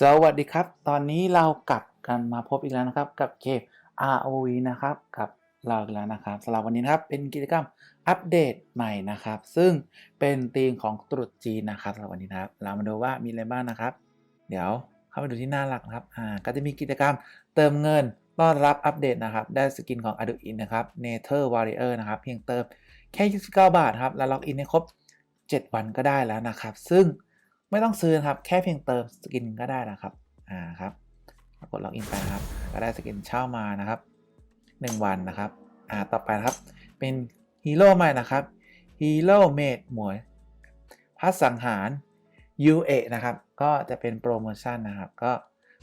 สวัสดีครับ ตอนนี้เรากลับกันมาพบอีกแล้วนะครับ กับเกม ROV นะครับ กับเราอีกแล้วนะครับสำหรับวันนี้นะครับเป็นกิจกรรมอัปเดตใหม่นะครับ ซึ่งเป็นธีมของตรุษจีนนะครับสำหรับวันนี้นะครับ เรามาดูว่ามีอะไรบ้างนะครับ เดี๋ยวเข้าไปดูที่หน้าหลักนะครับอ่าก็จะมีกิจกรรมเติมเงินต้อนรับอัปเดตนะครับ ได้สกินของ a d u i n นนะครับ Nether Warrior นะครับ เพียงเติมแค่29บาทครับแล้วล็อกอินให้ครบ 7 วันก็ได้แล้วนะครับ ซึ่ง ไม่ต้องซื้อครับ แค่เพียงเติมสกินก็ได้นะครับ อ่าครับกดล็อกอินไปนะครับ ก็ได้สกินเช่ามานะครับ 1 วันนะครับ อ่า ต่อไปครับ เป็นฮีโร่ใหม่นะครับฮีโร่เมดหมวยพัดสังหาร UA นะครับ ก็จะเป็นโปรโมชั่นนะครับ ก็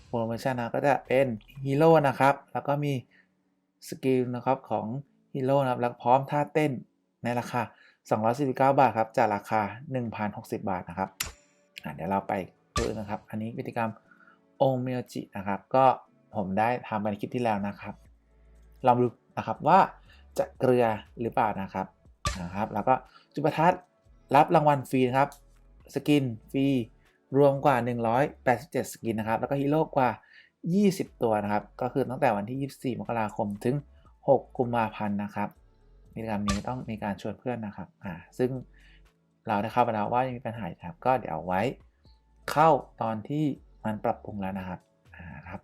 โปรโมชั่นนะก็จะเป็นฮีโร่นะครับ แล้วก็มีสกิลนะครับของฮีโร่นะครับ แล้วพร้อมท่าเต้นในราคา 249 บาทครับ จากราคา 1,060 บาทนะครับ เดี๋ยวเราไปดูนะครับ อันนี้กิจกรรมโอเมจินะครับ ก็ผมได้ทำไปในคลิปที่แล้วนะครับ ลองดูนะครับว่าจะเกลือหรือเปล่านะครับนะครับ แล้วก็จุดประทัดรับรางวัลฟรีนะครับ สกินฟรีรวมกว่า 187 สกินนะครับ แล้วก็ฮีโร่กว่า 20 ตัวนะครับ ก็คือตั้งแต่วันที่ 24 มกราคมถึง 6 กุมภาพันธ์นะครับกิจกรรมนี้ต้องมีการชวนเพื่อนนะครับ อ่า ซึ่ง เราได้เข้าไปแล้วว่ายังมีปัญหาอยู่ครับ ก็เดี๋ยวเอาไว้เข้าตอนที่มันปรับปรุงแล้วนะครับอ่าครับ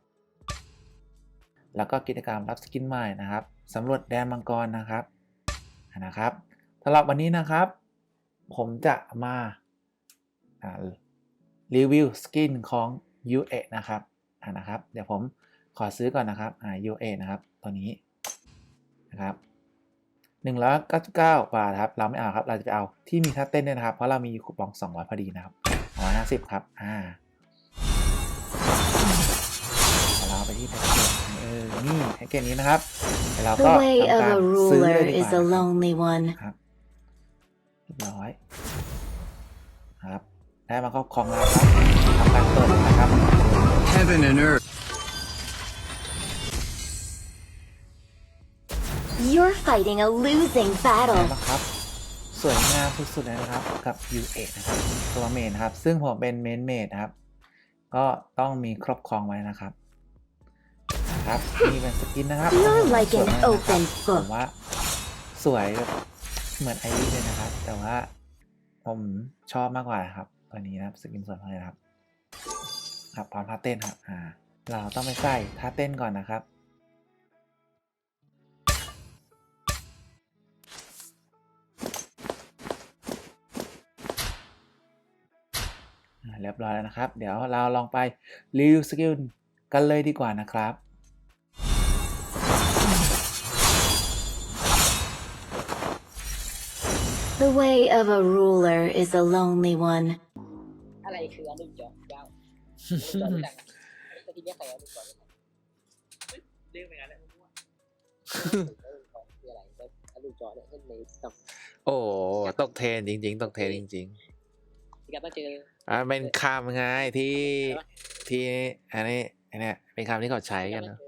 แล้วก็กิจกรรมรับสกินใหม่นะครับสำรวจแดนมังกรนะครับอ่านะครับสำหรับวันนี้นะครับ ผมจะมารีวิวสกินของ UA นะครับอ่านะครับ เดี๋ยวผมขอซื้อก่อนนะครับอ่า UA นะครับตัวนี้นะครับ 199 บาทครับ เราไม่เอาครับ เราจะไปเอาที่มีท่าเต้นด้วยนะครับ เพราะเรามีคูปอง 200 พอดีนะครับ150 ครับ อ่าเดี๋ยวเราไปที่แพ็กเกจเออ นี่แพ็กเกจนี้นะครับเดี๋ยวเรา The ก็ way ทำ of การ a ซื้อเล ruler ยดีก is ว่า a นะครับ lonely one. ครับเรียบร้อยครับ ได้มาครอบครองแล้วครับทำการเปิดเลยนะครับ Heaven and earth. You're fighting a losing ได้ battle. แล้วครับ สวยงามสุดๆเลยนะครับกับ U8 นะครับตัวเมนนะครับ ซึ่งผมเป็นเมนเมดนะครับ ก็ต้องมีครอบครองไว้นะครับนะครับนี่เป็นสกินนะครับ You're like สวย an มากนะครับ open ผม book. ว่าสวยแบบเหมือนไอรีเลยนะครับ แต่ว่าผมชอบมากกว่านะครับตัวนี้นะครับสกินสวยมากเลยนะครับ ครับพร้อมท่าเต้นครับอ่า เราต้องไปใส่ท่าเต้นก่อนนะครับ เรียบร้อยแล้วนะครับ เดี๋ยวเราลองไปรีวิวสกิลกันเลยดีกว่านะครับ The way of a ruler is a lonely one. อะไรคืออนุจอว้าวอนุจอที่ดังอะแต่ทีเนี้ยใครอนุจอที่ไหนเรื่องไปงั้นแหละมั่วอนุจอคืออะไรแล้วอนุจอเนี่ยเช่นในสัมโอ้ตกเทรนจริง ๆ ตกเทรนจริงที่ การต้องเจอๆอ่าเป็นคำไงที่ที่อันนี้อันเนี้ยเป็นคำที่เขาใช้กันเนอะ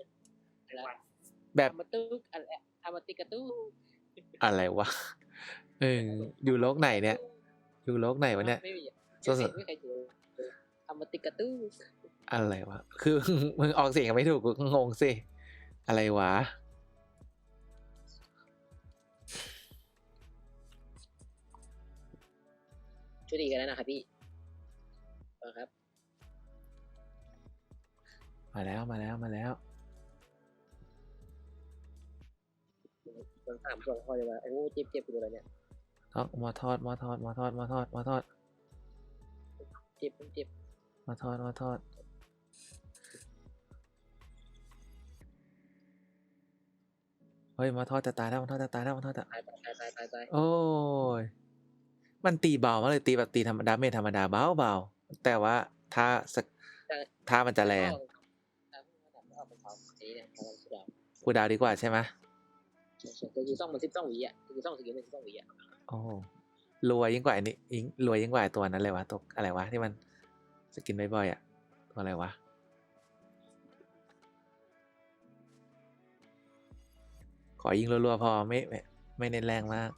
แบบอามาตุกอะไรอามาติกาตุอะไรวะเอออยู่โลกไหนเนี่ย อยู่โลกไหนวะเนี่ยไม่มีอะสู้ๆไม่เคยเจออามาติกาตุอะไรวะ คือมึงออกเสียงไม่ถูกกูก็งงสิ อะไรวะ ช่วยดีกันแล้วนะครับพี่เอาครับ มาแล้วมาแล้วมาแล้วโดนสามส่วนพอเลยว่าโอ้เจ็บเจ็บอยู่เลยเนี่ยต้องมาทอดมาทอดมาทอดมาทอดมาทอดเจ็บเจ็บมาทอดมาทอดเฮ้ยมาทอดจะตายแล้วมาทอดจะตายแล้วมาทอดจะตายตายตายตายตายโอ้ย มันตีเบามากเลยตีแบบตีธรรมดาเมจธรรมดาเบาเบาแต่ว่าถ้าสักถ้ามันจะแรงเอาเอาเป็นเขาอันนี้เนี่ยเขาสุดยอดกูดาวดีกว่าใช่ไหมคือคือต้องมันสิบต้องหวีอะคือต้องสกิลมันสิบต้องหวีอะโอ้รวยยิ่งกว่าอันนี้ยิ่งรวยยิ่งกว่าไอ้ตัวนั้นเลยวะตัวอะไรวะที่มันสกินบ่อยๆอะตัวอะไรวะขอยิงรัวๆพอไม่ไม่ไม่เน้นแรงมาก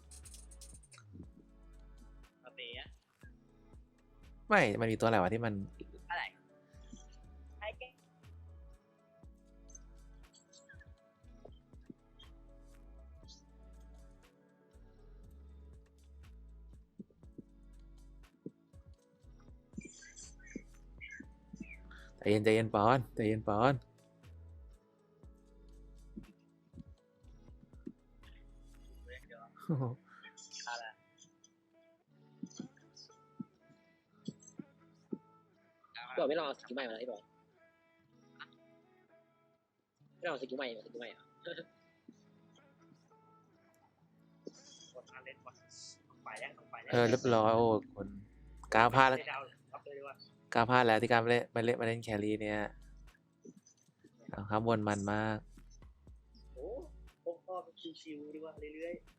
ไม่ มันมีตัวอะไรวะที่มันอะไรแกใจเย็นใจเย็นปอนใจเย็นปอนอ บอกไม่ลองเอาสกิลใหม่มาแล้วไอ้บอยไม่ลองเอาสกิลใหม่มาสกิลใหม่เหรอเออเรียบร้อยโอ้คนกล้าวพลาดแล้วกล้าวพลาดแล้วที่การมาเล่นมาเล่นมาเล่นแครี่เนี่ยเอาครับวนมันมาก โอ้ผมก็ชิวๆดีกว่าเรื่อยโ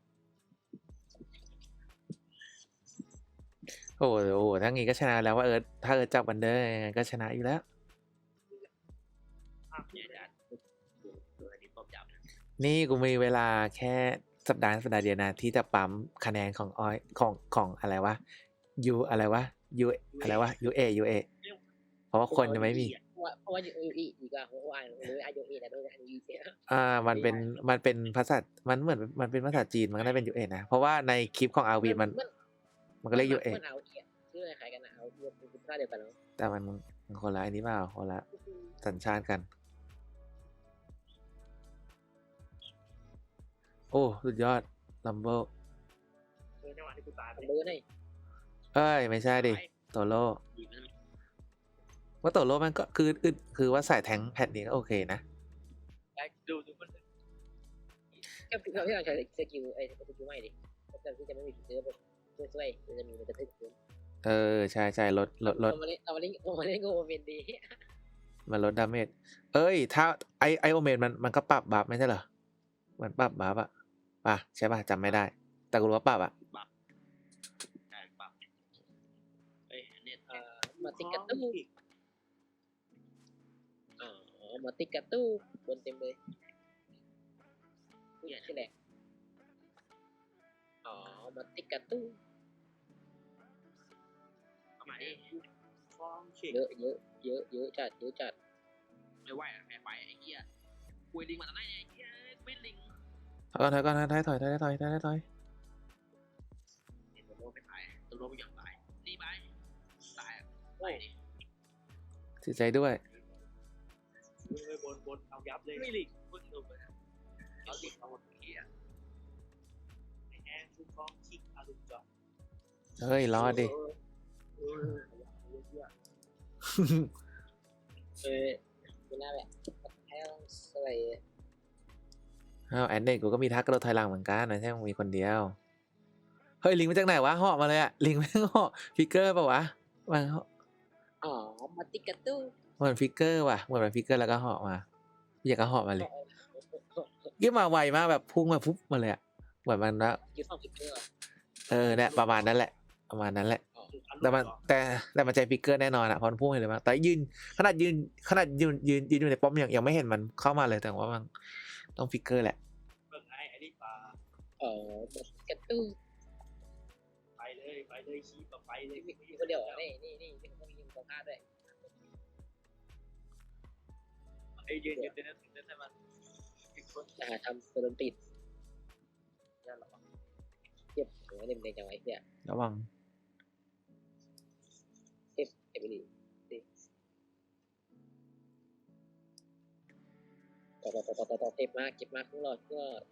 โหโอ้โหถ้างี้ก็ชนะแล้วว่าเออถ้าเออจับวันเดอร์ยังไงก็ชนะอยู่แล้วๆภาพเนี่ยอาจารย์ดูอันนี้ผมจับนะนี่กูมีเวลาแค่สัปดาห์สัปดาห์เดียวนะที่จะปั๊มคะแนนของออยของของอะไรวะยูอะไรวะยูอะไรวะยูเอยูเอเพราะว่าคนยังไม่มี เพราะว่าเพราะว่ายูอีอีกว่าเพราะว่าหรืออายุอีนะโดยอายุอีเสียอ่า มันเป็นมันเป็นภาษามันเหมือนมันเป็นภาษาจีนมันก็ได้เป็นยูเอนะเพราะว่าในคลิปของอาวีมัน มันก็เรียกยูเอ มันเอา อีชื่ออะไรกันนะเอาอีเป็นค่าเดียวกันแล้วแต่มันมันคนละอันนี้เปล่าคนละสัญชาติกัน โอ้สุดยอดลัมเบิลเออจังหวะที่กูตายเบอร์ให้เอ้ย ไม่ใช่ดิโตโร่ว่าโตโร่มันก็คืออึดคือว่าสายแทงแพทนี้ก็โอเคนะดูดูมันก็คือเราที่เราใช้สกิลไอ้สกิลใหม่ดิแต่ที่จะไม่มีฟิเจอร์แบบช่วยๆจะมีมันจะทึกขึ้น เออ ใช่ใช่ลดลดลดเรามาเล่นเรามาเล่นเรามาเล่นโกเป็นดี มันลดดาเมจเอ้ย ถ้าไอไอโอเมนมันมันก็ปรับบัฟไม่ใช่เหรอเหมือนปรับบัฟอะป่ะใช่ป่ะจำไม่ได้ แต่กูรู้ว่าปรับอะใช่ปรับเอ้ยเนี่ยเอ่อมาติกาตู้อ๋อมาติกาตู้บนเต็มเลยเนี่ยใช่แหละอ๋อมาติกาตู้ทำไม ฟอร์มเช็คเยอะเยอะเยอะเยอะจัดเยอะจัดไม่ไหวอะแพ้ไปไอ้เหี้ยคุยลิงมาตอนไหนเนี่ยไอ้เหี้ยไม่ลิงถอยก่อนถอยก่อนถอยถอยถอยถอยถอยถอยถอยเห็นตัวโลไม่ตายตัวโลไม่ยอมตายนี่ไปตายอะโอ้ยเสียใจด้วยเลยบนบนเอายับเลยไม่ลิงมึงดูไปเอาลิงเอาหมดเกียร์ไอ้แอนชุดฟอร์มคิกอารุจอเฮ้ยรอดดิ เออเออไม่น่าแบบให้ต้องสวยอ้าวแอนเนตกูก็มีทักกระโดดถอยหลังเหมือนกันนะใช่มึงมีคนเดียว เฮ้ยลิงมาจากไหนวะเหาะมาเลยอะลิงแม่งเหาะฟิกเกอร์ป่าวะมันเหาะอ๋อมาติกาตู้เหมือนฟิกเกอร์ว่ะเหมือนเป็นฟิกเกอร์แล้วก็เหาะมาอยากก็เหาะมาเลยเยี่ยมาไวมากแบบพุ่งมาปุ๊บมาเลยอะเหมือนมันนะ ยูฟ่องฟิกเกอร์ เออเนี่ยประมาณนั้นแหละ ประมาณนั้นแหละ แต่มันแต่แต่มันใจฟิกเกอร์แน่นอนอะเพราะมันพุ่งเลยมาแต่ยืนขนาดยืนขนาดยืนยืนยืนอยู่ในป้อมยังยังไม่เห็นมันเข้ามาเลยแต่ว่ามันต้องฟิกเกอร์แหละเบิ่งไอ้ไอ้นี่ปลาอ๋อมาติกาตู้ไปเลยไปเลยชี้ต่อไปเลยมีมีคนเดียวเหรอนี่นี่นี่มีคนมีคนฆ่าด้วยไอ้ยืนยืนเต้นเต้นเต้นให้มันอีกคนจะหาทำเติมติดยันหรอเก็บหัวเต็มเลยจังไว้เนี่ยระวัง เก็บเก็บไปดิดิต่อต่อต่อต่อต่อเก็บมากเก็บมากข้างหลอดข้างหลอด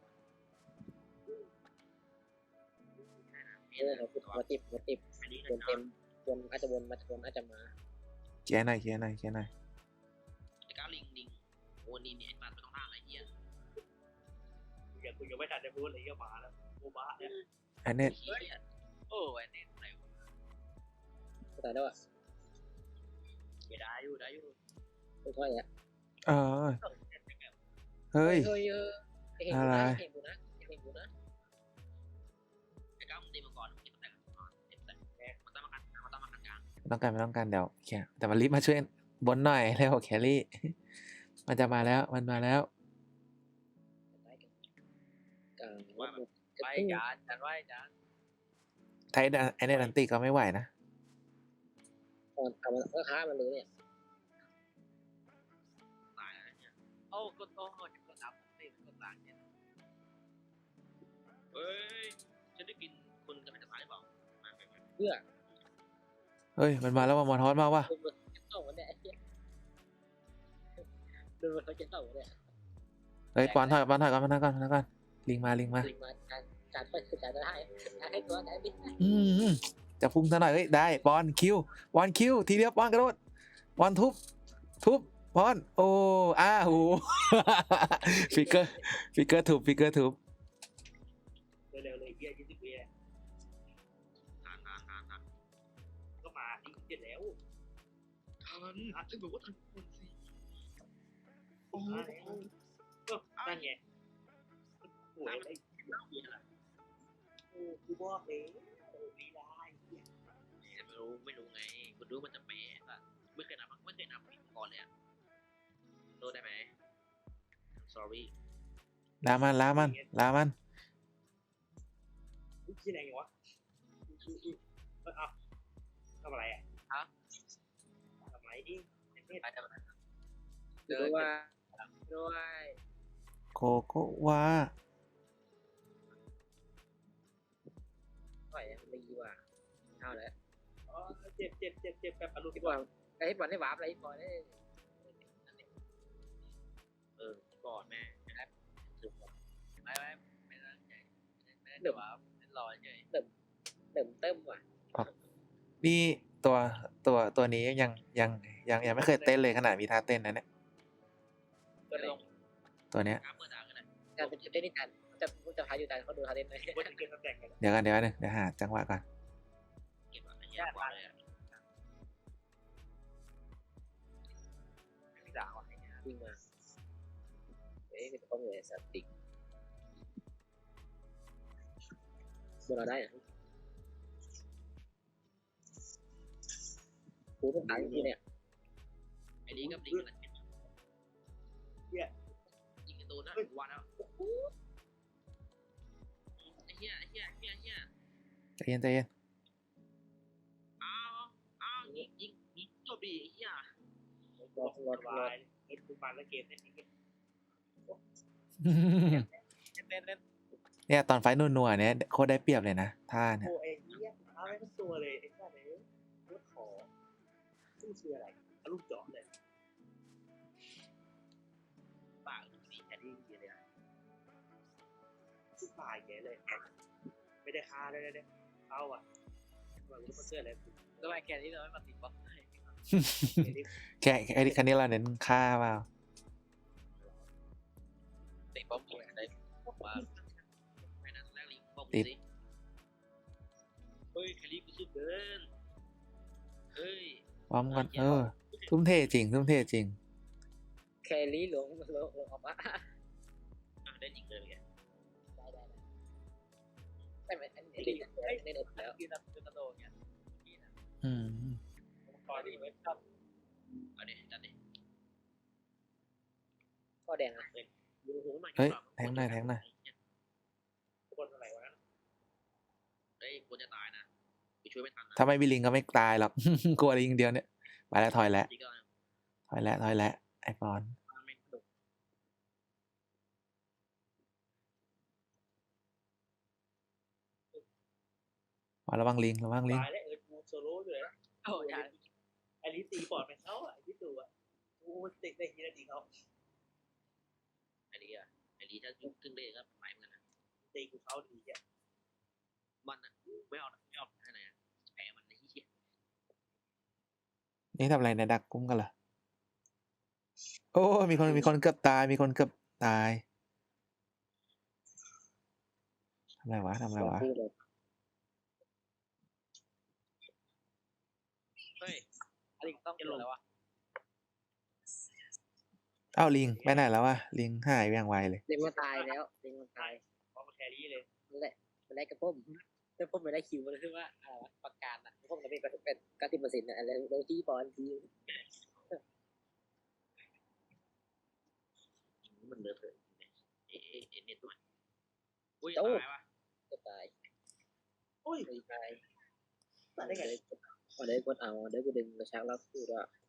เออครับมาติดมาติดอันนี้วนเต็มวนอาจจะวนมาวนอาจจะมาเคลียร์หน่อยเคลียร์หน่อยเคลียร์หน่อยไอ้ก้าลิงลิงโอ้นี่เนี่ยมันไม่ต้องห้ามไอ้เหี้ยอย่าคุยยังไม่ทันจะพูดเลยก็มาแล้วโอบะเนี่ยแอนเนตเฮ้ยโอ้ไอ้เนี่ยไหนวะตายแล้วอะ ไม่ได้อยู่ได้อยู่ค่อยๆอะเออ เฮ้ย เฮ้ยเออเห็นอะไรเห็นกูนะเห็นกูนะไอ้ก้ามึงตีมังกรมึงตีมันแต่เต็มแต่มันต้องมากันมันต้องมากันกลางไม่ต้องการไม่ต้องการเดี๋ยวเคลียร์แต่มันรีบมาช่วยบนหน่อยเร็วแครี่ มันจะมาแล้วมันมาแล้วกลางว่าแบบไปจานจานไหวจานไทยแอนเนตอันติก็ไม่ไหวนะตอน เอามันก็ค้ามันเลยเนี่ยโอ้กดโอ้จะกดอัพนี่กดต่างเนี่ยเฮ้ยฉันได้กินคนกำลังจะตายหรือเปล่ามาไปไปเพื่อเฮ้ย มันมาแล้วว่ะมอนทอสมาว่ะโดนมันจะเข้าเนี่ยไอ้เหี้ยโดนมันเขาจะเข้าเนี่ยเฮ้ยปอนถอยปอนถอยก่อนปอนถอยก่อนปอนถอยก่อนลิงมาลิงมาลิงมาการการไปการจะได้การให้ตัวการบิน อืม จะพุ่งซะหน่อยเฮ้ยได้ปอนคิวปอนคิวทีเดียวปอนกระโดดปอนทุบทุบปอนโอ้อ้าหูฟิกเกอร์ฟิกเกอร์ทุบฟิกเกอร์ทุบเร็วๆเลยเฮียยี่สิบวิทานทานทานทานก็มาที่เจ็ดแล้วทานอะฉันบอกว่าทานคนสิโอ้โหก็นั่นไงโอ้ยไอ้เล่าเบียร์ละโอ้กูบอกเลยโอ้ไม่ได้ไม่ รู้ไม่รู้ไง คุณรู้มันจะแพ้ป่ะไม่เคยนับไม่เคยนับก่อนเลยอะโดนได้ไหม sorry ลามันลามันลามันที่ไหนวะเออเอาทำอะไรอะฮะทำอะไรดิไม่ไปทำอะไรด้วยด้วยโกโกวาปล่อยมันดีว่ะเอาแล้วอ๋อ เจ็บเจ็บเจ็บเจ็บแบบอารมณ์พี่บอลไอ้บอลได้วาร์ปอะไรบอลได้เออก่อนแม่ไม่ไม่ไม่ตั้งใจไม่ได้เดี๋ยวว่าเป็นรอยเฉยเติมเติมว่ะนี่ตัวตัวตัวนี้ยังยังยังยังไม่เคยเต้นเลยขนาดมีท่าเต้นนะเนี่ยตัวเนี้ยน้ำเมื่อดังกันนะการเป็นเต้นนี่กันจะจะพาอยู่แต่เขาดูเขาเต้นไหมเกินสแต็กกันเดี๋ยวกันเดี๋ยวนหนึ่งเดี๋ยวหาจังหวะก่อนเก็บอะไรยากเลย เอ้ยเป็นข้อมูลสัตว์ติกบนเราได้อะกูต้องตายที่เนี่ยไอ้นี้ก็ดีกันเฮียยิงกันโดนนะวันแล้วไอ้เฮียไอ้เฮียเฮียเฮียใจเย็นใจเย็นอ้าวอ้าวยิงยิงยิงจบดิไอ้เฮียรอรอรอเล่นคุณมันแล้วเกมเล่นเกม เล่นเล่นเนี่ยตอนไฟท์นัวๆเนี่ยโคตรได้เปรียบเลยนะท่าเนี่ยโอ้เอ็นเฮียเอาไม่เป็นตัวเลยไอ้สัตว์เลยรถขอซึ่งชื่ออะไรอารมณ์เจาะเลยปากสีแค่นี้เดียวเลยนะชื่อปากแกเลย ไม่ได้คาเลยเนี่ยเอาอะว่ารู้มาเสื้อเลยทำไมแกนี่เราไม่มาติดบอลแค่ไอ้คันนี้เราเน้นค่าเปล่า ติดบอมกูได้ว่าไม่น่าแรกลิงบอมติดสิเฮ้ยแคลรี่กูสุดเกินเฮ้ยพร้อมกันเออ ทุ่มเทจริง ทุ่มเทจริง แครี่หลงหลงหลงออกมาอะได้จริงเลยแกได้ได้ได้ไม่อันนี้ได้ได้ได้แล้วกินแล้วกระโดดเนี่ยอืมตอนนี้ไม่ชอบเอาดิจัดดิก็แดงนะดูหูหน่อย เฮ้ยแทงหน่อยแทงหน่อยคนอะไรวะนั้นเฮ้ยกูจะตายนะกูช่วยไม่ทันนะถ้าไม่มีลิงก็ไม่ตายหรอกกลัวลิงเดียวเนี่ย ไปแล้วถอยแล้วจริงก็ถอยแล้วถอยแล้วไอปอนไม่สนุกปอนระวังลิงระวังลิงตายแล้วเออกูโซโล่อยู่เลยนะโอ้ยอันนี้ตีบอร์ดเป็นเขาอะที่ตัวโอ้ติดได้ทีละทีเขาอันนี้อะอั นนี้ถ้ายุคครึ่งเล่ก็หมายเหมือนกันนะตีกูเขาดีอะมันอะไม่เอาไม่เอาให้ไหนแพ้มันในที่เหี้ยนี่ทำอะไรในยดักกุ้งกันเหรอโอ้มีคนมีคนเกือบตาย มีคนเกือบตายทำอะไรวะทำอะไรวะเฮ้ยอันนี้ต้องลงแล้ววะเอ้าลิงไปไหนแล้ววะลิงหายไปอย่างไวเลย เด็กมันตายแล้วเด็กมันตายพอมาแครี่เลยนั่นแหละมันได้กระพุ่มกระพุ่มไม่ได้คิวมันคือว่าอะไรวะประกันอะกระพุ่มจะเป็นเป็นกติเปอร์เซ็นต์อะอะไรเราที่บอลทีมันเลอะเทอะเอ๊ะเอ๊ะเอ๊ะเน็ตหน่อยอุ้ยตายวะจะตายอุ้ยไม่ตายตายได้ไงเอาได้กดเอาได้กูดึงกระชักแล้วพูดว่าเก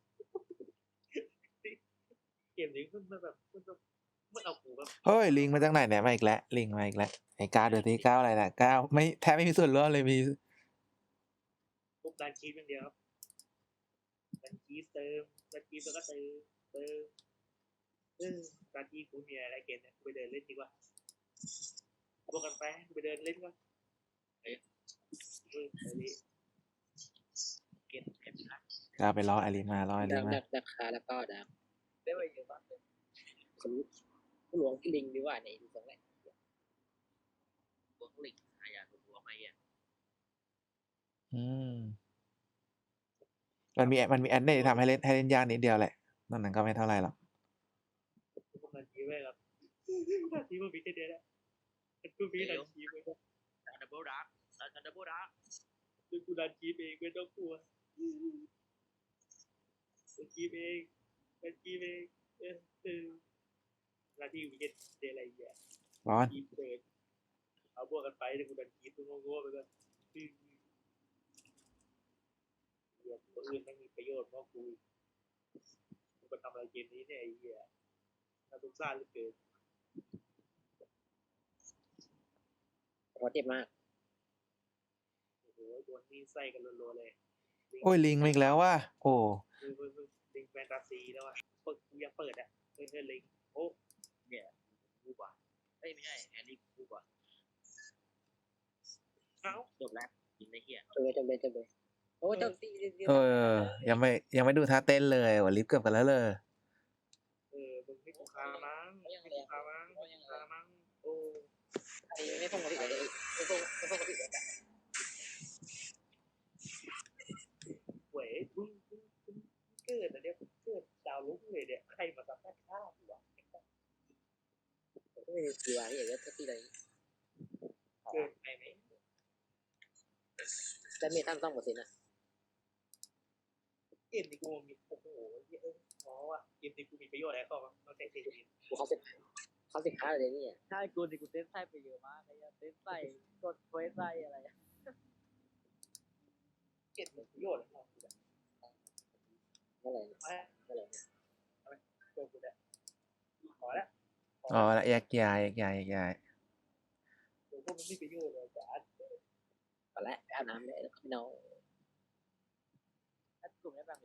มนี้มันมันแบบมันแบบมันเอากูแบบเฮ้ยลิงมาจากไหนเนี่ยมาอีกแล้วลิงมาอีกแล้วไอ้ก้าวเดือนที่เก้าอะไรนะก้าวไม่แทบไม่มีส่วนร่วมเลยมีปุ๊บดันชีสอย่างเดียวครับดันชีสเติมดันชีสแล้วก็เติมเติมเออดันชีสกูมีอะไรเกมเนี่ยกูไปเดินเล่นดีกว่าพวกกันไปกูไปเดินเล่นดีกว่าเอ้ยเออเออนี่เกมเกมนะก้าวไปล้อไอรินมาล้อไอริดันกมาดักดักคาแล้วก็ดัก ได้ไปเยอะมากเลยสมมติผู้หลวงพี่ลิงดีกว่าไหนดูตรงไหนหลวงลิงอายาหลวงอะไรอะอืมมันมีมันมีแอดเนทำให้เล่นให้เล่นยากนิดเดียวแหละนอกนั้นก็ไม่เท่าไหร่หรอกพวกนั้นชีไว้ครับดันชีมันมีแค่เดียวแหละกูมีดันชีไว้ครับดับเบิลดักดับเบิลดักคือกูดันชีเองไม่ต้องกลัวดันชีเอง ดันชีเองเออเออแล้วที่มีแค่เดียวอะไรอย่างเงี้ยร้อนทีเดินเอาพวกกันไปแต่กูดันทีตัวโง่ๆไปก่อนอืมเดี๋ยวคนอื่นไม่มีประโยชน์เพราะกูกูไปทำอะไรเกมนี้เนี่ยไอ้เหี้ยน่าสงสารเหลือเกินหัวเจ็บมากโอ้โหโดนนี่ใส่กันรัวๆเลย โอ้ยลิงมาอีกแล้วว่าโอ้ ลิงแฟนตาซีแล้วอะเปิดกูยังเปิดอะเฮ้ยเฮ้ยลิงโอ้เนี่ยกูกว่าเอ้ยไม่ใช่แอนดี้กูกว่าเอ้าจบแล้วกินได้เหี้ยจบเลยจบเลยจบเลยโอ้จบสี่เออ ยังไม่ยังไม่ดูท่าเต้นเลยว่าลิฟต์เกือบกันแล้วเลยเออมึงไม่กูคามั้งไม่กูคามั้งไม่กูคามั้งโอ้ไอ้ไม่พงกับพี่เลยไม่พงไม่พงกับพี่เลย เว้ยมึงมึงมึงเกิดอะไรเนี่ยเกิดดาวลุกเลยเนี่ยใครมาทำหน้าข้าวกูวะไม่มีกี่วันนี่เดี๋ยวจะตีเลยเกิดไงไหมแต่ไม่ตั้งต้องหมดสินะเกมนี้กูมีโอ้โหเอออ๋อว่ะเกมนี้กูมีประโยชน์อะไรเข้ามาเราแข่งเกมนี้กูเขาสิบเขาสิบห้าเลยนี่ใช่กูนี่กูเต้นไส้ไปเยอะมากไอ้เหี้ยเต้นไส้กดเฟซไส้อะไรอะเกมมีประโยชน์อะไรเข้ามานั่นแหละเอาละนั่นแหละ เกิดกูแล้วขอแล้วอ๋อละแยกย้ายแยกย้ายแยกย้ายเดี๋ยวพวกมันไม่ประโยชน์เลยจ้าไปแล้วอาบน้ำเลยแล้วก็นอนถ้ากลุ่มนี้แบบ